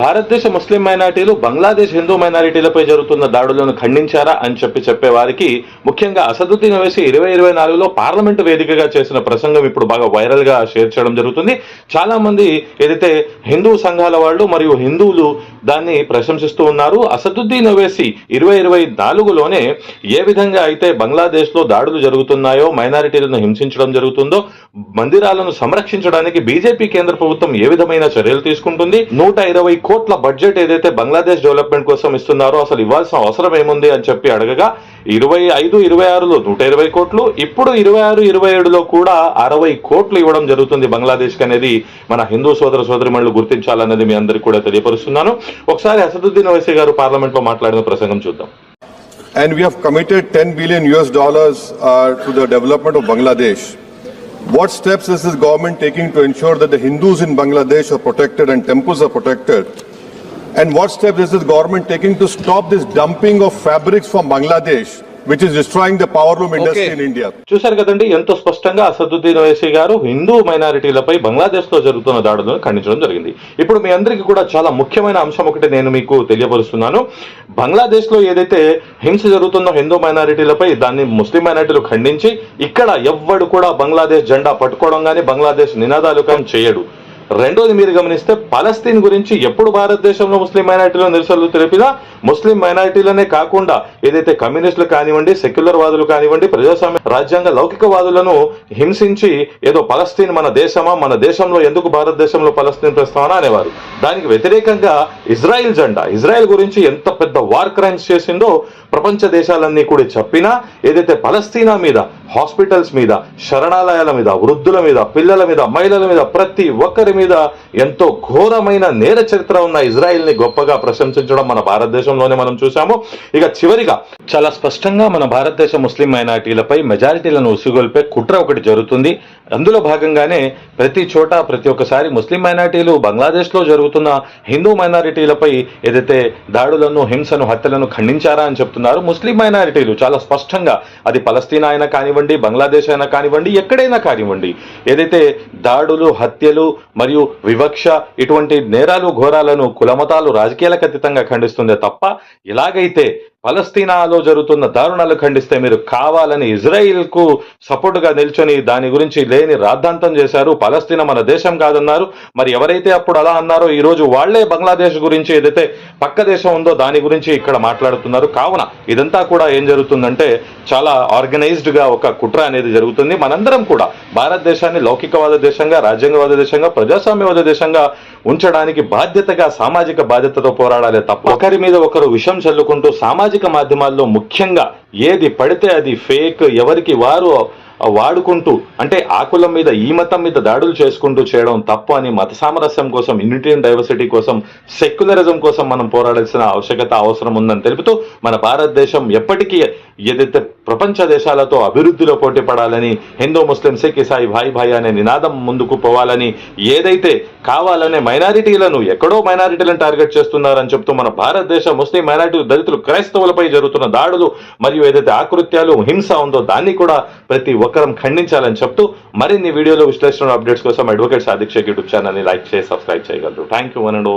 భారతదేశ ముస్లిం మైనారిటీలు బంగ్లాదేశ్ హిందూ మైనారిటీలపై జరుగుతున్న దాడులను ఖండించారా అని చెప్పి చెప్పే వారికి ముఖ్యంగా అసదుద్దీన్ వేసి ఇరవై ఇరవై నాలుగులో పార్లమెంటు వేదికగా చేసిన ప్రసంగం ఇప్పుడు బాగా వైరల్గా షేర్ చేయడం జరుగుతుంది. చాలా మంది ఏదైతే హిందూ సంఘాల వాళ్ళు మరియు హిందువులు దాన్ని ప్రశంసిస్తూ ఉన్నారు అసదుద్దీన్ వేసి ఇరవై ఇరవై నాలుగులోనే ఏ విధంగా అయితే బంగ్లాదేశ్లో దాడులు జరుగుతున్నాయో మైనారిటీలను హింసించడం జరుగుతుందో మందిరాలను సంరక్షించడానికి బీజేపీ కేంద్ర ప్రభుత్వం ఏ విధమైన చర్యలు తీసుకుంటుంది? నూట ఇరవై కోట్ల బడ్జెట్ ఏదైతే బంగ్లాదేశ్ డెవలప్మెంట్ కోసం ఇస్తున్నారో అసలు ఇవ్వాల్సిన అవసరం ఏముంది అని చెప్పి అడగగా ఇరవై ఐదు ఇరవై ఆరులో నూట ఇరవై కోట్లు ఇప్పుడు ఇరవై ఆరు ఇరవై ఏడులో కూడా అరవై కోట్లు ఇవ్వడం జరుగుతుంది బంగ్లాదేశ్ అనేది మన హిందూ సోదర సోదరిమణులు గుర్తించాలన్నది మీ అందరికీ కూడా తెలియపరుస్తున్నాను ఒకసారి అసదుద్దీన్ ఓవైసీ గారు పార్లమెంట్లో మాట్లాడిన ప్రసంగం చూద్దాం And we have committed 10 billion US dollars uh, to the development of Bangladesh. What steps is this government taking to ensure that the Hindus in Bangladesh are protected and temples are protected? And what steps is this government taking to stop this dumping of fabrics from Bangladesh, which is destroying the power loom industry Okay. in India? చూశారు కదండి ఎంతో స్పష్టంగా అసదుద్దీన్ ఓవైసీ గారు హిందూ మైనారిటీలపై బంగ్లాదేశ్లో జరుగుతున్న దాడులను ఖండించడం జరిగింది ఇప్పుడు మీ అందరికీ కూడా చాలా ముఖ్యమైన అంశం ఒకటి నేను మీకు తెలియపరుస్తున్నాను బంగ్లాదేశ్లో ఏదైతే హింస జరుగుతుందో హిందూ మైనారిటీలపై దాన్ని ముస్లిం మైనారిటీలు ఖండించి ఇక్కడ ఎవ్వడు కూడా బంగ్లాదేశ్ జెండా పట్టుకోవడం కానీ బంగ్లాదేశ్ నినాదాలు కానీ చేయడు రెండోది మీరు గమనిస్తే పలస్తీన్ గురించి ఎప్పుడు భారతదేశంలో ముస్లిం మైనారిటీలో నిరసనలు తెలిపినా ముస్లిం మైనారిటీలనే కాకుండా ఏదైతే కమ్యూనిస్టులు కానివ్వండి సెక్యులర్ వాదులు కానివ్వండి ప్రజాస్వామ్య రాజ్యాంగ లౌకికవాదులను హింసించి ఏదో పలస్తీన్ మన దేశమా మన దేశంలో ఎందుకు భారతదేశంలో పలస్తీన్ ప్రస్తావన అనేవారు. దానికి వ్యతిరేకంగా ఇజ్రాయెల్ జెండా ఇజ్రాయెల్ గురించి ఎంత పెద్ద వార్ క్రైమ్స్ చేసిందో ప్రపంచ దేశాలన్నీ కూడా చెప్పినా ఏదైతే పలస్తీనా మీద హాస్పిటల్స్ మీద శరణాలయాల మీద వృద్ధుల మీద పిల్లల మీద మహిళల మీద ప్రతి ఒక్కరి మీద ఎంతో ఘోరమైన నేర చరిత్ర ఉన్న ఇజ్రాయెల్ని గొప్పగా ప్రశంసించడం మన భారతదేశంలోనే మనం చూసాము ఇక చివరిగా చాలా స్పష్టంగా మన భారతదేశ ముస్లిం మైనార్టీలపై మెజారిటీలను ఉసిగొల్పే కుట్ర ఒకటి జరుగుతుంది. అందులో భాగంగానే ప్రతి చోట ప్రతి ఒక్కసారి ముస్లిం మైనార్టీలు బంగ్లాదేశ్లో జరుగుతున్న హిందూ మైనారిటీలపై ఏదైతే దాడులను హింసను హత్యలను ఖండించారా అని చెప్తున్నారు ముస్లిం మైనారిటీలు. చాలా స్పష్టంగా అది పలస్తీనా అయినా కానివ్వండి బంగ్లాదేశ్ అయినా కానివ్వండి ఎక్కడైనా కానివ్వండి ఏదైతే దాడులు హత్యలు మరియు వివక్ష ఇటువంటి నేరాలు ఘోరాలను కులమతాలు రాజకీయాలకు అతీతంగా ఖండిస్తుందే తప్ప ఇలాగైతే పలస్తీనాలో జరుగుతున్న దారుణాలు ఖండిస్తే మీరు కావాలని ఇజ్రాయిల్కు సపోర్ట్గా నిల్చొని దాని గురించి లేని రాద్ధాంతం చేశారు. పలస్తీనా మన దేశం కాదన్నారు. మరి ఎవరైతే అప్పుడు అలా అన్నారో ఈ రోజు వాళ్ళే బంగ్లాదేశ్ గురించి ఏదైతే పక్క దేశం ఉందో దాని గురించి ఇక్కడ మాట్లాడుతున్నారు. కావున ఇదంతా కూడా ఏం జరుగుతుందంటే చాలా ఆర్గనైజ్డ్గా ఒక కుట్ర అనేది జరుగుతుంది. మనందరం కూడా భారతదేశాన్ని లౌకికవాద దేశంగా రాజ్యాంగవాద దేశంగా ప్రజాస్వామ్యవాద దేశంగా ఉంచడానికి బాధ్యతగా సామాజిక బాధ్యతతో పోరాడాలి తప్ప ఒకరి మీద ఒకరు విషం చల్లుకుంటూ సామాజిక మాధ్యమాల్లో ముఖ్యంగా ఏది పడితే అది ఫేక్ ఎవరికి వారు వాడుకుంటూ అంటే ఆ కులం మీద ఈ మతం మీద దాడులు చేసుకుంటూ చేయడం తప్పు అని మత సామరస్యం కోసం యూనిటీ అండ్ డైవర్సిటీ కోసం సెక్యులరిజం కోసం మనం పోరాడాల్సిన ఆవశ్యకత అవసరం ఉందని తెలుపుతూ మన భారతదేశం ఎప్పటికీ ఏదైతే ప్రపంచ దేశాలతో అభివృద్ధిలో పోటీ పడాలని హిందూ ముస్లిం సిక్ ఇసాయి భాయ్ భాయ్ అనే నినాదం ముందుకు పోవాలని ఏదైతే కావాలనే మైనారిటీలను ఎక్కడో మైనారిటీలను టార్గెట్ చేస్తున్నారని చెప్తూ మన భారతదేశ ముస్లిం మైనారిటీ దళితులు క్రైస్తవులపై జరుగుతున్న దాడులు మరియు ఏదైతే ఆకృత్యాలు హింస ఉందో దాన్ని కూడా ప్రతి ఒక్కరం ఖండించాలని చెప్తూ మరిన్ని వీడియోలు విశ్లేషణ అప్డేట్స్ కోసం అడ్వకేట్ సాదిక్ యూట్యూబ్ ఛానల్ని లైక్ చేసి సబ్స్క్రైబ్ చేయగలరు. Thank you one and